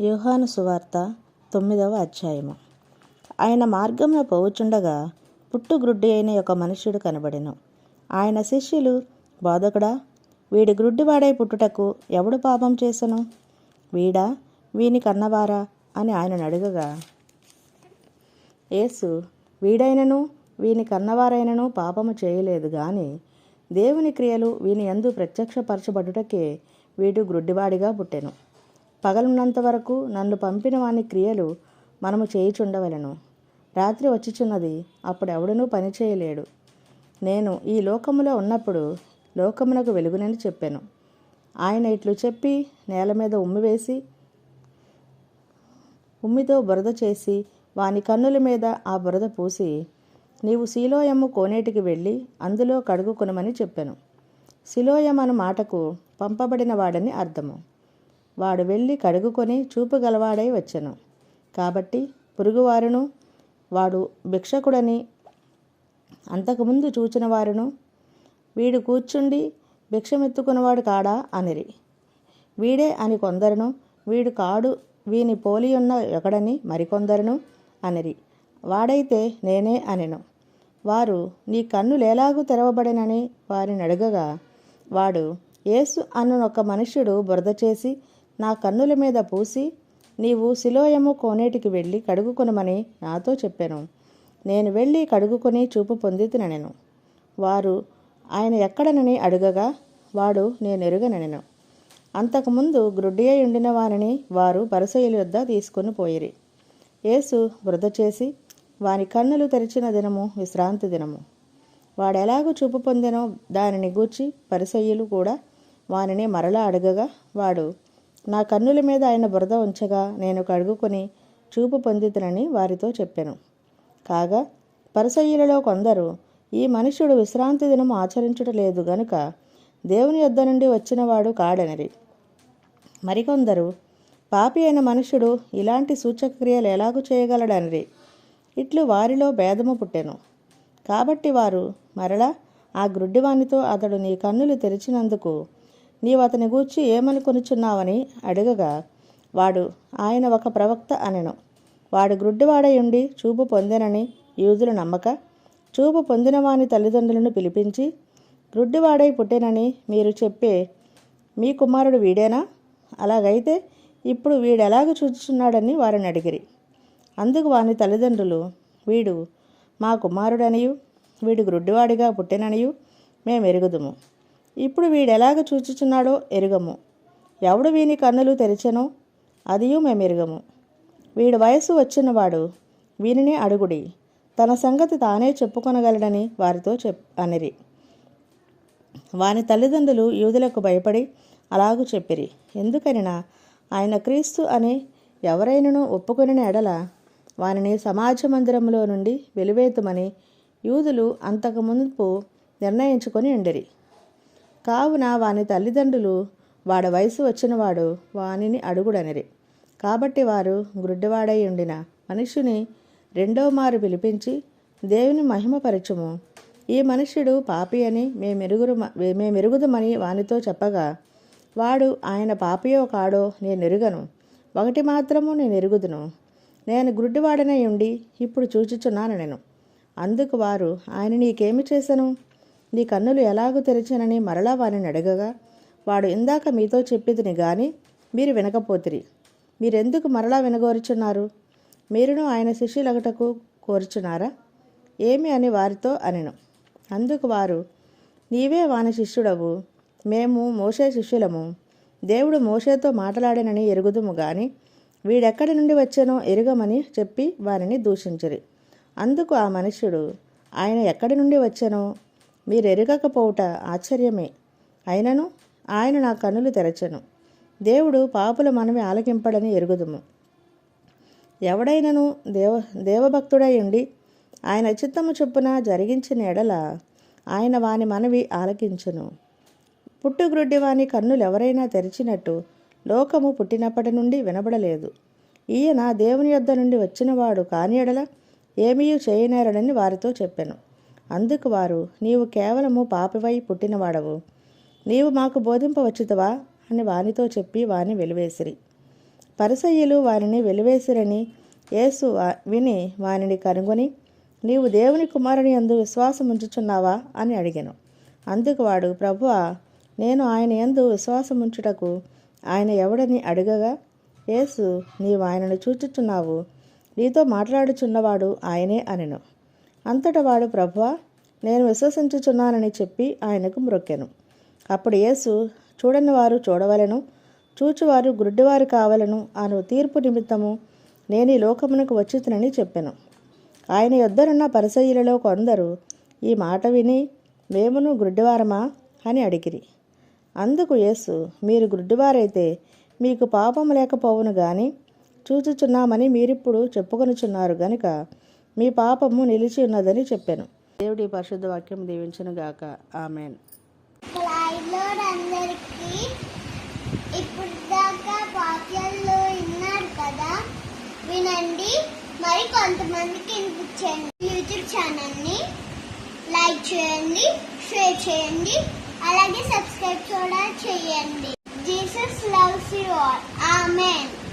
యోహాను సువార్త తొమ్మిదవ అధ్యాయము. ఆయన మార్గంలో పోవుచుండగా పుట్టుగ్రుడ్డి అయిన ఒక మనుష్యుడు కనబడెను. ఆయన శిష్యులు బోధకుడా వీడి గ్రుడ్డివాడై పుట్టుటకు ఎవడు పాపం చేసెను? వీడా వీని కన్నవారా? అని ఆయన అడగగా యేసు వీడైనను వీని కన్నవారైనను పాపము చేయలేదు. గాని దేవుని క్రియలు వీని ఎందు ప్రత్యక్షపరచబడుటకే వీడు గ్రుడ్డివాడిగా పుట్టెను. పగలున్నంత వరకు నన్ను పంపిన వాని క్రియలు మనము చేయుచుండవలెను. రాత్రి వచ్చిచున్నది అప్పుడు ఎవడనూ పని చేయలేడు. నేను ఈ లోకములో ఉన్నప్పుడు లోకమునకు వెలుగునని చెప్పాను. ఆయన ఇట్లు చెప్పి నేల మీద ఉమ్మి వేసి ఉమ్మితో బురద చేసి వాని కన్నుల మీద ఆ బురద పూసి నీవు శిలోయము కోనేటికి వెళ్ళి అందులో కడుగుకొనమని చెప్పాను. శిలోయం అను మాటకు పంపబడిన వాడని అర్థము. వాడు వెళ్ళి కడుగుకొని చూపు గలవాడై వచ్చెను. కాబట్టి పురుగువారును వాడు భిక్షకుడని అంతకుముందు చూచిన వారును వీడు కూర్చుండి భిక్షమెత్తుకున్నవాడు కాడా అనిరి. వీడే అని కొందరును వీడు కాడు వీని పోలియున్న ఒకడని మరికొందరును అనిరి. వాడైతే నేనే అనెను. వారు నీ కన్నులేలాగు తెరవబడినని వారిని అడగగా వాడు యేసు అను ఒక మనుష్యుడు బురద చేసి నా కన్నుల మీద పూసి నీవు శిలోయము కోనేటికి వెళ్ళి కడుగుకొనమని నాతో చెప్పాను. నేను వెళ్ళి కడుగుకొని చూపు పొందితినెను వారు ఆయన ఎక్కడనని అడుగగా వాడు నేను ఎరుగనెను అంతకుముందు గ్రుడ్డి ఉండిన వారిని వారు పరసయుల యొద్ద తీసుకొని పోయిరి. యేసు వృధ చేసి వాని కన్నులు తెరిచిన దినము విశ్రాంతి దినము. వాడెలాగూ చూపు పొందినో దానిని గూర్చి పరిసయ్యులు కూడా వానిని మరలా అడగగా వాడు నా కన్నుల మీద ఆయన బురద ఉంచగా నేను కడుగుకొని చూపు పొందితునని వారితో చెప్పాను. కాగా పరిసయ్యులలో కొందరు ఈ మనుష్యుడు విశ్రాంతి దినం ఆచరించుటలేదు గనుక దేవుని యొద్ద నుండి వచ్చినవాడు కాడనిరి. మరికొందరు పాపి అయిన మనుష్యుడు ఇలాంటి సూచక్రియలు ఎలాగూ చేయగలడనిరి? ఇట్లు వారిలో భేదము పుట్టెను. కాబట్టి వారు మరలా ఆ గ్రుడ్డివానితో అతడు నీ కన్నులు తెరిచినందుకు నీవు అతని గూర్చి ఏమనుకొనుచున్నావని అడగగా వాడు ఆయన ఒక ప్రవక్త అనెను. వాడు గ్రుడ్డివాడై ఉండి చూపు పొందెనని యూదులు నమ్మక చూపు పొందినవాని తల్లిదండ్రులను పిలిపించి గ్రుడ్డివాడై పుట్టేనని మీరు చెప్పే మీ కుమారుడు వీడేనా? అలాగైతే ఇప్పుడు వీడెలాగ చూచుచున్నాడని వారిని అడిగిరి. అందుకు వాని తల్లిదండ్రులు వీడు మా కుమారుడనియు వీడు గ్రుడ్డివాడిగా పుట్టెననియు మేము ఎరుగుదుము ఇప్పుడు వీడెలాగ చూచుచున్నాడో ఎరుగము. ఎవడు వీని కన్నులు తెరిచెనో అదియు మేము ఎరుగము వీడి వయసు వచ్చినవాడు వీనిని అడుగుడి. తన సంగతి తానే చెప్పుకొనగలడని వారితో చెప్ అనిరి. వాని తల్లిదండ్రులు యూదులకు భయపడి అలాగూ చెప్పిరి. ఎందుకనినా ఆయన క్రీస్తు అని ఎవరైనను ఒప్పుకొనిన ఎడల వానిని సమాజ మందిరంలో నుండి వెలివేతుమని యూదులు అంతకు మునుపు నిర్ణయించుకొని ఉండిరి. కావున వాని తల్లిదండ్రులు? వాడ వయసు వచ్చినవాడు వానిని అడుగుడనిరి. కాబట్టి వారు గుడ్డివాడై ఉండిన మనుష్యుని రెండో మారు పిలిపించి దేవుని మహిమపరచుము ఈ మనుష్యుడు పాపి అని మేమెరుగురు మేమెరుగుదమని వానితో చెప్పగా వాడు ఆయన పాపియో కాడో నేను ఎరుగను. ఒకటి మాత్రము నేను ఎరుగుదును. నేను గుడ్డివాడనై ఉండి ఇప్పుడు చూచుచున్నాను నేను. అందుకు వారు ఆయన నీకేమి చేశాను నీ కన్నులు ఎలాగూ తెరిచానని మరలా వారిని అడగగా వాడు ఇందాక మీతో చెప్పిదిని గాని మీరు వినకపోతిరి. మీరెందుకు మరలా వినగోరుచున్నారు? మీరును ఆయన శిష్యులగటకు కోరుచున్నారా? ఏమి అని వారితో అనెను. అందుకు వారు నీవే వాని శిష్యుడవు. మేము మోసే శిష్యులము. దేవుడు మోషేతో మాట్లాడానని ఎరుగుదుము గాని వీడెక్కడి నుండి వచ్చానో ఎరుగమని చెప్పి వారిని దూషించిరి. అందుకు ఆ మనుష్యుడు ఆయన ఎక్కడి నుండి వచ్చానో మీరు ఎరగకపోవుట ఆశ్చర్యమే. అయినను ఆయన నా కన్నులు తెరచెను. దేవుడు పాపుల మనమే ఆలకింపడని ఎరుగుదుము. ఎవడైనను దేవ దేవభక్తుడై ఉండి ఆయన చిత్తము చొప్పున జరిగించిన ఎడల ఆయన వాని మనవి ఆలకించును. పుట్టుగ్రుడ్డి వాని కన్నులు ఎవరైనా తెరిచినట్టు లోకము పుట్టినప్పటి నుండి వినబడలేదు. ఈయన దేవుని యొద్ద నుండి వచ్చినవాడు కాని ఎడల ఏమీ చేయనేరడని వారితో చెప్పాను. అందుకు వారు నీవు కేవలము పాపివై పుట్టినవాడవు. నీవు మాకు బోధింపవచ్చుతవా? అని వానితో చెప్పి వాని వెలివేసిరి. పరిసయ్యులు వారిని వెలివేసిరని యేసు విని వానిని కనుగొని నీవు దేవుని కుమారుని యందు విశ్వాసం ఉంచుచున్నావా? అని అడిగాను. అందుకు వాడు ప్రభువా నేను ఆయన యందు విశ్వాసం ఉంచుటకు ఆయన ఎవడని అడగగా? యేసు నీవు ఆయనను చూచుచున్నావు. నీతో మాట్లాడుచున్నవాడు ఆయనే అనెను. అంతటా వాడు ప్రభువా నేను విశ్వసించుచున్నానని చెప్పి ఆయనకు మ్రొక్కెను. అప్పుడు యేసు చూడని వారు చూడవలెను చూచువారు గుడ్డివారు కావలను అను తీర్పు నిమిత్తము నేను ఈ లోకమునకు వచ్చితునని చెప్పాను. ఆయన యొద్దనున్న పరిసయ్యులలో కొందరు ఈ మాట విని మేమును గుడ్డివారమా అని అడిగిరి. అందుకు యేసు మీరు గుడ్డివారైతే మీకు పాపం లేకపోవును గాని చూచుచున్నామని మీరిప్పుడు చెప్పుకొనుచున్నారు గనుక మీ పాపము నిలిచి ఉన్నదని చెప్పాను. దేవుడి పరిశుద్ధ వాక్యం దీవించును గాక. ఆమెన్. ఇప్పుడు దాకా వాక్యాల్లో విన్నారు కదా? వినండి మరి కొంతమందికి వినిపించండి. యూట్యూబ్ ఛానల్ని లైక్ చేయండి షేర్ చేయండి అలాగే సబ్స్క్రైబ్ కూడా చేయండి. Jesus loves you all. Amen.